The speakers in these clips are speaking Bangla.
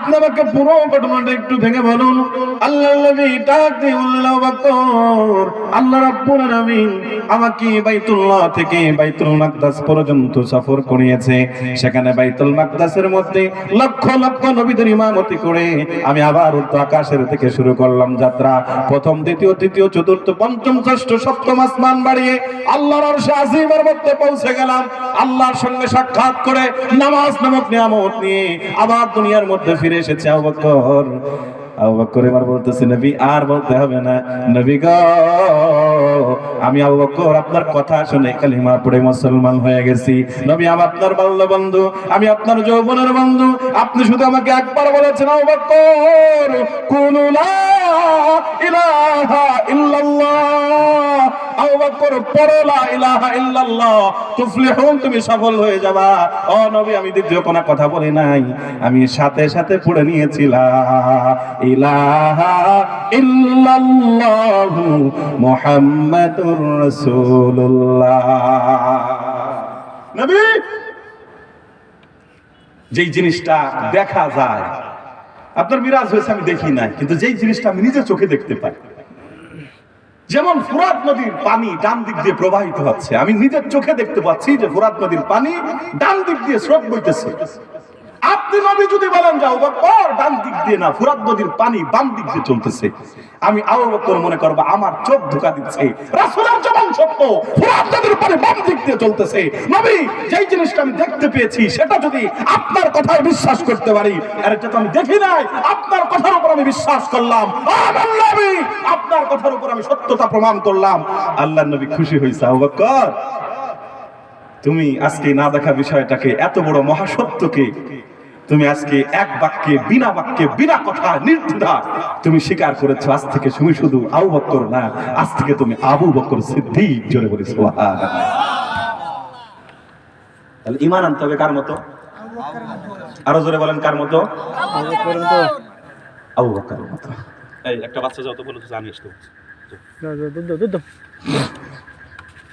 আপনি পুরো ঘটনাটা একটু ভেঙে বলুন। আল্লাহ আল্লাহ রাব্বুল আমাকে বাইতুল্লাহ থেকে বাইতুল মাকদাস পর্যন্ত সফর করিয়েছে। সেখানে বাইতুল মাকদাসের মধ্যে লক্ষ লক্ষ নবীদের ইমামতি করে আমি আবার আকাশের থেকে শুরু করলাম যাত্রা। প্রথম, দ্বিতীয়, তৃতীয়, চতুর্থ, পঞ্চম, ষষ্ঠ, সপ্তম আসমান বাড়িয়ে আল্লাহর আরশে আজিমের মধ্যে পৌঁছে গেলাম। আল্লাহর সঙ্গে সাক্ষাৎ করে নামাজ নামক নিয়ামত নিয়ে আবার দুনিয়ার মধ্যে এসেছে আবু বকর। এবার বলতেছে, নবী, আর বলতে হবে না। নবী গো, আমি আবু আপনার কথা শুনে কালিমা পড়ে মুসলমান হয়ে গেছি। নবী, আমি আপনার বাল্য বন্ধু, আমি আপনার যৌবনের বন্ধু। আপনি শুধু আমাকে একবার বলেছেন, আবু বকর, কুলু লা ইলাহা ইল্লাল্লাহ। তুমি সফল হয়ে যাবা। ও নবী, আমি দ্বিতীয় কোনো কথা বলি নাই। আমি সাথে সাথে পড়ে নিয়েছিলাম ইলাহা ইল্লাল্লাহ মুহাম্মাদুর রাসূলুল্লাহ। যেই জিনিসটা দেখা যায়, আপনার বিরাজ হয়েছে, আমি দেখি নাই। কিন্তু যেই জিনিসটা আমি নিজে চোখে দেখতে পাই যেমন ফুরাত নদীর পানি ডান দিক দিয়ে প্রবাহিত হচ্ছে, আমি নিজের চোখে দেখতে পাচ্ছি যে ফুরাত নদীর পানি ডান দিক দিয়ে স্রোত বইতেছে। আপনি নবী যদি বলেন যাও বকর ডান দিক দিয়ে না, ফুরাত নদীর পানি বাম দিক দিয়ে চলতেছে। আমি আবু বকর মনে করব, আমার চোখ ধোকা দিচ্ছে। রাসূলের জবান সত্য, ফুরাত নদীর পানি বাম দিক দিয়ে চলতেছে। নবী, যেই জিনিসটা আমি দেখতে পেয়েছি, সেটা যদি আপনার কথায় বিশ্বাস করতে পারি, আর এটা তো আমি দেখি নাই, আপনার কথার উপর আমি বিশ্বাস করলাম। আমার নবী! আপনার কথার উপর আমি সত্যতা প্রমাণ করলাম। আল্লাহর নবী খুশি হয়েছে আবু বকর। তুমি আজকে না দেখা বিষয়টাকে এত বড় মহাসত্যকে তুমি আজকে এক বাক্যে বিনা বাক্যে বিনা কথা নির্দ্বিধা তুমি স্বীকার করেছ আজ থেকে তুমি শুধু আবু বকর না আজ থেকে তুমি আবু বকর সিদ্দিক জোরে বলি তাহলে ইমান আনতে হবে কার মতো? আরও জোরে বলেন কার মতো? আবু বকরের মতো। এই একটা বাচ্চা যত বলে জানি আসতে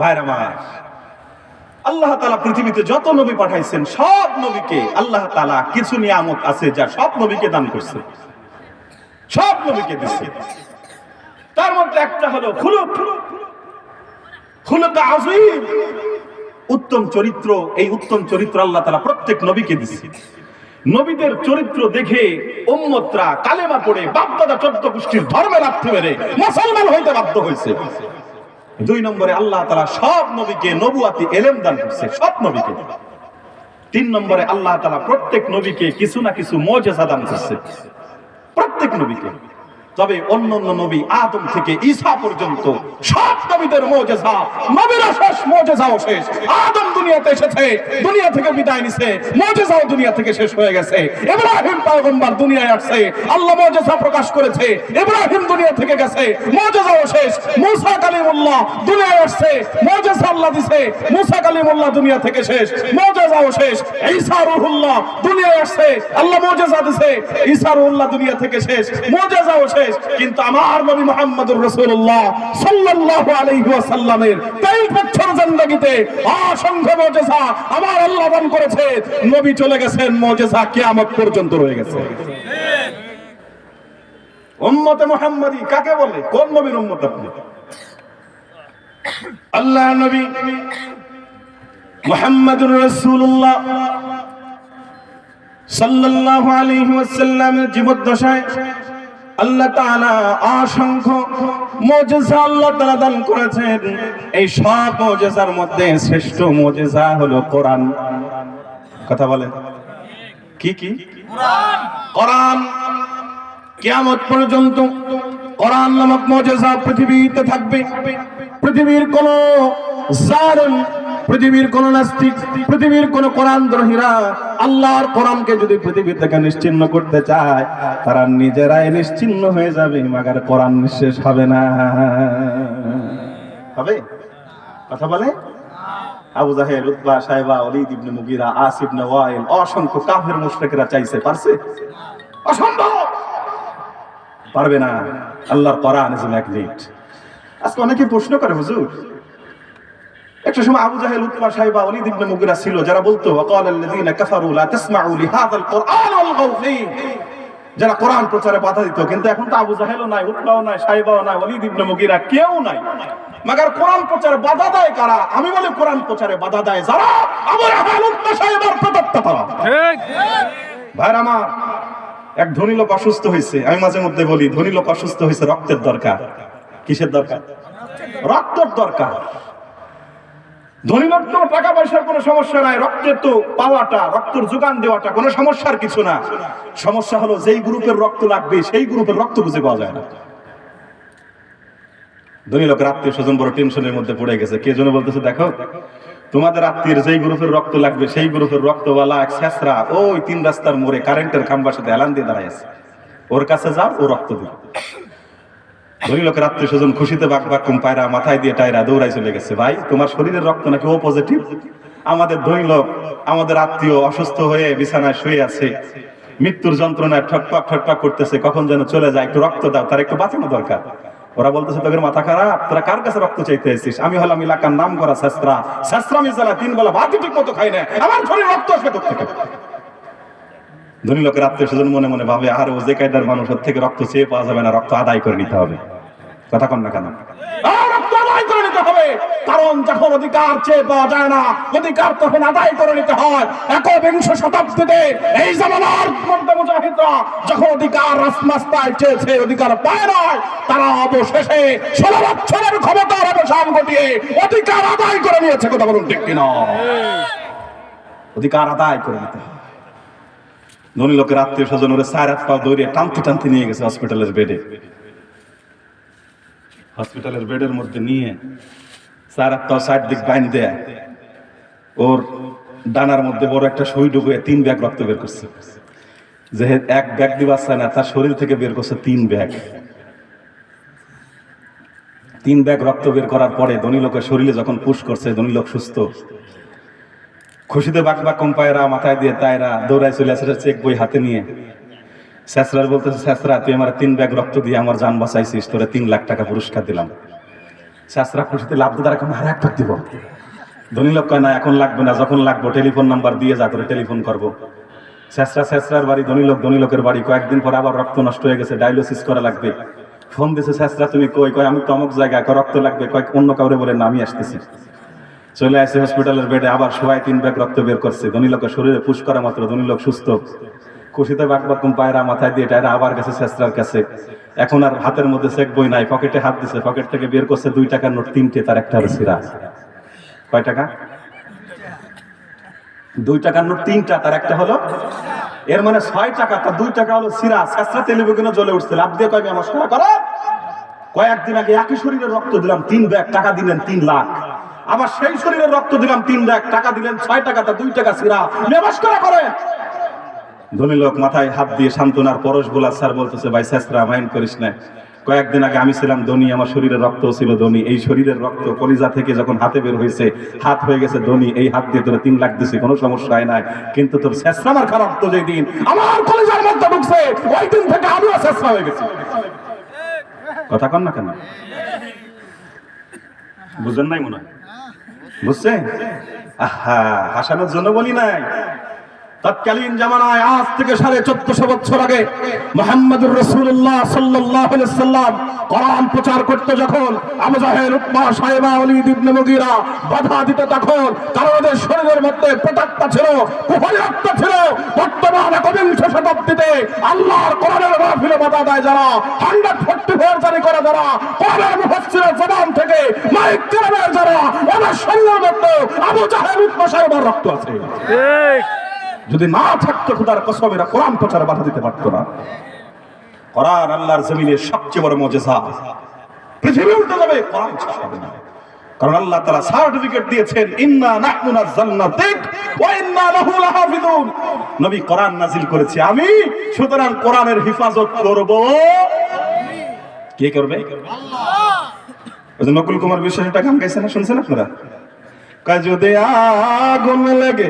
ভাইরা আমার, আল্লাহ তালা পৃথিবীতে যত নবী পাঠাইছেন, সব নবীকে আল্লাহ তালা কিছু নিয়ামত আছে যা সব নবীকে দান করছে। সব নবীকে দিচ্ছে তার মধ্যে একটা হলো খুলুক। খুলুক আজিম উত্তম চরিত্র, এই উত্তম চরিত্র আল্লাহ তালা প্রত্যেক নবীকে দিচ্ছে নবীদের চরিত্র দেখে উম্মতরা কালেমা পড়ে বাপদাদা চোদ্দ গোষ্ঠীর ধর্মে রাখতে পেরে মুসলমান হইতে বাধ্য হয়েছে দুই নম্বরে আল্লাহ তালা সব নবীকে নবুয়াতি এলেম দান করছে, সব নবীকে। তিন নম্বরে আল্লাহ তালা প্রত্যেক নবীকে কিছু না কিছু মজা দান করছে, প্রত্যেক নবীকে। তবে অন্য অন্য নবী আদম থেকে ঈসা পর্যন্ত সব নবীদের মজেজা, নবীরা শেষ, মজেজাও শেষ। আদম দুনিয়াতে এসেছে, দুনিয়া থেকে বিদায় নিছে, মজেজাও দুনিয়া থেকে শেষ হয়ে গেছে। ইব্রাহিম পয়গম্বর দুনিয়ায় আসছে, আল্লাহ মজেজা প্রকাশ করেছে, ইব্রাহিম দুনিয়া থেকে গেছে, মজেজাও শেষ। মুসা কালিমুল্লাহ দুনিয়ায় আসছে, মজেজা আল্লাহ দিছে, মুসা কালিমুল্লাহ দুনিয়া থেকে শেষ, মজেজাও শেষ। ঈসা রুহুল্লাহ দুনিয়ায় আসছে, আল্লাহ মজেজা দিছে, ঈসা রুহুল্লাহ দুনিয়া থেকে শেষ, মজেজাও শেষ। কিন্তু আমার নবী মুহাম্মদুর রাসূলুল্লাহ সাল্লাল্লাহু আলাইহি ওয়াসাল্লামের 23 বছর জিন্দেগিতে অসংখ্য মজেজা আমার আল্লাহ দান করেছে। নবী চলে গেছেন, মজেজা কিয়ামত পর্যন্ত রয়ে গেছে। উম্মতে মুহাম্মাদি কাকে বলে? কোন নবীর উম্মত আপনি? আল্লাহ নবী মুহাম্মদুর রাসূলুল্লাহ সাল্লাল্লাহু আলাইহি ওয়াসাল্লামের জীবদ্দশায় আল্লাহ তাআলা অসংখ্য মুজিজা আল্লাহ তাআলা দান করেছেন। এই সব মুজিজার মধ্যে শ্রেষ্ঠ মুজিজা হলো কোরআন। কথা বলেন। কি কি? কোরআন। কোরআন। কিয়ামত পর্যন্ত কোরআন নামক মুজিজা পৃথিবীতে থাকবে। পৃথিবীর কোন জালেম পৃথিবীর কোন নাস্তিক, পৃথিবীর কোন কোরআন দ্রোহীরা আল্লাহর কোরআনকে যদি পৃথিবী থেকে নিশ্চিন্ন করতে চায়, তারা নিজেরাই নিশ্চিন্ন হয়ে যাবে, মাগার কোরআন নিঃশেষ হবে না। হবে? কথা বলে? আবু জাহেল, উতবা সাহেবা ওলিদ ইবনে মুগিরা, আস ইবনে ওয়াইল, অসংখ্য কাফের মুশরিকরা চাইছে, পারছে? অসম্ভব! পারবে না। আল্লাহর কোরআন ইজ ম্যাগনেট আজকে অনেকে প্রশ্ন করে, হুজুর একটা সময় আবু জাহেল উতবা সাহেবা ওলিদ ইবনে মুগিরা ছিল যারা বলতো ওয়াকাল আল্লাযীনা কাফারু লা তাসমাউ লিহাযাল কোরআন ওয়ালগাউ ফী যারা কোরআন প্রচারে বাধা দিত কিন্তু এখন তো আবু জাহেলও নাই উতবাও নাই সাহেবাও নাই ওলিদ ইবনে মুগিরা কেউ নাই। মাগার কোরআন প্রচারে বাধা দেয় কারা? আমি বলি কোরআন প্রচারে বাধা দেয় যারা? আবু জাহেল উতবা সাহেবার প্রদত্ত তারা। ভাইর আমার এক ধনী লোক অসুস্থ হয়েছে আমি মাঝে মধ্যে বলি ধনী লোক অসুস্থ হয়েছে রক্তের দরকার। কিসের দরকার? রক্তের দরকার। ধনী লোক তো টাকা পয়সার কোনো সমস্যা নাই, রক্তের তো পাওয়াটা, রক্তের যোগান দেওয়াটা কোনো সমস্যার কিছু না। সমস্যা হলো যেই গ্রুপের রক্ত লাগবে, সেই গ্রুপের রক্ত খুঁজে পাওয়া যায় না। ধনী লোকের আত্মীয় স্বজন বড় টেনশনের মধ্যে পড়ে গেছে। কে জন্য বলতেছে, দেখো, তোমাদের আত্মীয়ের যেই গ্রুপের রক্ত লাগবে, সেই গ্রুপের রক্তওয়ালা এক শেষরা ওই তিন রাস্তার মোড়ে কারেন্টের খাম্বার সাথে এলান দিয়ে দাঁড়ায় আছে। ওর কাছে যাও, ও রক্ত দিবে ধনী লোকের আত্মীয় স্বজন খুশিতে বাক বাক কুম পায়রা মাথায় দিয়ে টায়রা দৌড়াই চলে গেছে। ভাই, তোমার শরীরের রক্ত নাকি ও পজিটিভ আমাদের ধনী লোক, আমাদের আত্মীয় অসুস্থ হয়ে বিছানায় শুয়ে আছে। মৃত্যুর যন্ত্রণায় ঠকপাক ঠকপাক করতেছে। কখন যেন চলে যায়, একটু রক্ত দাও, তার একটু বাঁচানো দরকার। ওরা বলতেছে, তোদের মাথা খারাপ, তোরা কার কাছে রক্ত চাইতে এসেছিস? আমি হলাম এলাকার নাম করা শাস্ত্রা। শাস্ত্রা মিজালা তিন বেলা ভাতি ঠিক মতো খাই না আমার শরীর রক্ত আসবে তোর থেকে ধনী লোকের আত্মীয় স্বজন মনে মনে ভাবে আর ও যে কায়দার মানুষ ওর থেকে রক্ত চেয়ে পাওয়া যাবে না রক্ত আদায় করে নিতে হবে। কথা কন না কেন? আর রক্ত আদায় করে নিতে হবে কারণ যখন অধিকার চেয়ে পাওয়া যায় না অধিকার তখন আদায় করে নিতে হয়। একবিংশ শতাব্দীতে এই জামানার মধ্যে মুজাহিদরা যখন অধিকার রাসমাস্তায় চেয়েছে অধিকার পায় নাই তারা অবশেষে ষোলো বছরের ক্ষমতার অবসান ঘটিয়ে অধিকার আদায় করে নিয়েছে। কথা বলুন ঠিক কিনা? অধিকার আদায় করে নিতে হবে। ধনী লোকের আত্মীয় স্বজন ওরে চার হাত পা দৌড়িয়ে টানতে টানতে নিয়ে গেছে হসপিটালের বেডে। হসপিটালের বেডের মধ্যে নিয়ে চার হাত পা সাইড দিক বাইন দেয় ওর ডানার মধ্যে বড় একটা সই ঢুকুয়ে তিন ব্যাগ রক্ত বের করছে। যে এক ব্যাগ দিবার চায় না, তার শরীর থেকে বের করছে তিন ব্যাগ। তিন ব্যাগ রক্ত বের করার পরে ধনী লোকের শরীরে যখন পুশ করছে, ধনী লোক সুস্থ। খুশিতে বাক বাক কম্পায়রা মাথায় দিয়ে তাইরা দৌড়ায় চলে আসে চেক বই হাতে নিয়ে। স্যাসরার বলতেছে স্যাসরা তুই আমার তিন ব্যাগ রক্ত দিয়ে আমার যান বাঁচাইছিস, তোরা তিন লাখ টাকা পুরস্কার দিলাম। স্যাসরা খুশিতে লাভ দ্বারা এখন আর এক দিব। ধনী লোক কয়, না, এখন লাগবে না, যখন লাগবো, টেলিফোন নাম্বার দিয়ে যা করে টেলিফোন করব। স্যাসরা স্যাসরার বাড়ি ধনী লোক, ধনী লোকের বাড়ি, কয়েকদিন পর আবার রক্ত নষ্ট হয়ে গেছে, ডায়ালিসিস করা লাগবে। ফোন দিছে স্যাসরা তুমি কই? কয়, আমি তো অমুক জায়গায় রক্ত লাগবে? কয়, অন্য কাউরে বলে না, আমি আসতেছি। চলে আসে হসপিটালের বেডে, আবার সবাই তিন ব্যাগ রক্ত বের করছে। ধনী লোকের শরীরে পুশ করা মাত্র, ধনী লোক সুস্থ। খুশিতে বাক বাকুম পায়রা মাথায় দিয়ে টায়রা আবার গেছে শেষরার কাছে। এখন আর হাতের মধ্যে চেক বই নাই, পকেটে হাত দিছে। পকেট থেকে বের করছে দুই টাকার নোট, তিনটে, তার একটা হলো সিরা। কয় টাকা? দুই টাকার নোট, তিনটা, তার একটা হলো? এর মানে ছয় টাকা, তার দুই টাকা হলো সিরা। শেষরা টেলিভিশনে জ্বলে উঠছে। লাভ দিয়ে কয় নমস্কার করো। কয়েকদিন আগে একই শরীরে রক্ত দিলাম, তিন ব্যাগ, টাকা দিলেন তিন লাখ। আবার সেই শরীরে রক্ত দিলাম, তিন লাখ টাকা দিলেন, ছয় টাকা তা দুই টাকা সিরা। নমস্কার করেন। ধনী লোক মাথায় হাত দিয়ে সান্ত্বনার পরশ গোলা স্যার বলতেছে, ভাই শেষরা মাইন্ড করিস না। কয়েকদিন আগে আমি ছিলাম ধনী, আমার শরীরের রক্ত ছিল ধনী। এই শরীরের রক্ত কলিজা থেকে যখন হাতে বের হয়েছে, হাত হয়ে গেছে ধনী। এই হাত দিয়ে তোর তিন লাখ দিছি, কোনো সমস্যা হয় নাই। কিন্তু তোর শেষরা আমার খারাপ তো যেই দিন, আমার কলিজার মধ্যে ঢুকছে, ওই দিন থেকে আমিও শেষরা হয়ে গেছি। কথা কন না কেন? বুঝেন নাই মনে হয়? বুঝছেন? আহা হাসানোর জন্য বলি নাই। তৎকালীন জামানায় আজ থেকে সাড়ে চোদ্দশো বছর আগে মোহাম্মদুর রসুল্লাহ সাল্লাহ সাল্লাম কোরআন প্রচার করতে যখন আবু জাহেল উকমা সাহেবা ইবনে মুগিরা বাধা দিতে তখন। কারণ ওদের শরীরের মধ্যে ছিল কুফরিয়াত্মা ছিল। বর্তমান একবিংশ শতাব্দীতে আল্লাহর কোরআনের মাহফিলে বাধা দেয় যারা, হান্ড্রেড ফোর্টি ফোর জারি করে যারা, কোরআনের থেকে মাইক যারা, ওদের শরীরের মধ্যে আবু জাহেল উকমা সাহেবার রক্ত আছে। যদি না থাকতো খুদার কসম, এরা কোরআন প্রচারে বাধা দিতে পারতো না। কোরআন আল্লাহর জমিনের সবচেয়ে বড় মজেসা পৃথিবী উল্টে যাবে, কোরআন কারণ আল্লাহ তাআলা সার্টিফিকেট দিয়েছেন, ইন্না নাহনু নাযালনা যিক ওয়া ইন্না লাহু লাহাফিজুন। নবী কোরআন নাজিল করেছে। আমি সুতরাং কোরআনের হেফাজত করব। কে করবে? ওই যে নকুল কুমার বিশ্বাস একটা গান গাইছে না, শুনছেন আপনারা? কয় যদি আগুন লাগে।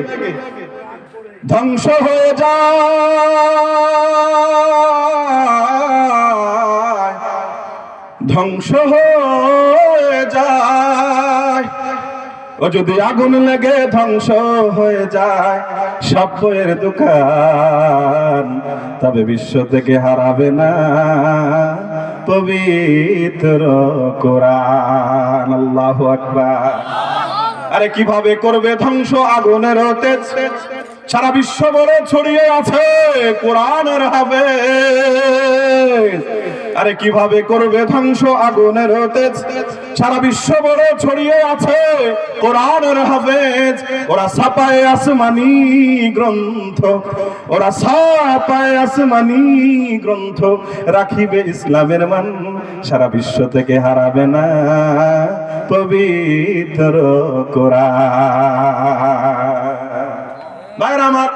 ধ্বংস হয়ে যায়। ধ্বংস হয়ে যায়। ও যদি আগুন লেগে ধ্বংস হয়ে যায় সব বইয়ের দোকান তবে বিশ্ব থেকে হারাবে না। পবিত্র কোরআন, আল্লাহু আকবার। আরে কীভাবে করবে ধ্বংস আগুনের তেজ? সারা বিশ্ব বলে ছড়িয়ে আছে কোরআনের হবে আরে কীভাবে করবে ধ্বংস আগুনের সারা বিশ্ব বলে ছড়িয়ে আছে কোরআনের হাফেজ। ওরা ছাপায় আসমানি গ্রন্থ, ওরা ছাপায় আসমানি গ্রন্থ, রাখিবে ইসলামের মান, সারা বিশ্ব থেকে হারাবে না পবিত্র কোরআন। ভাইরা আমার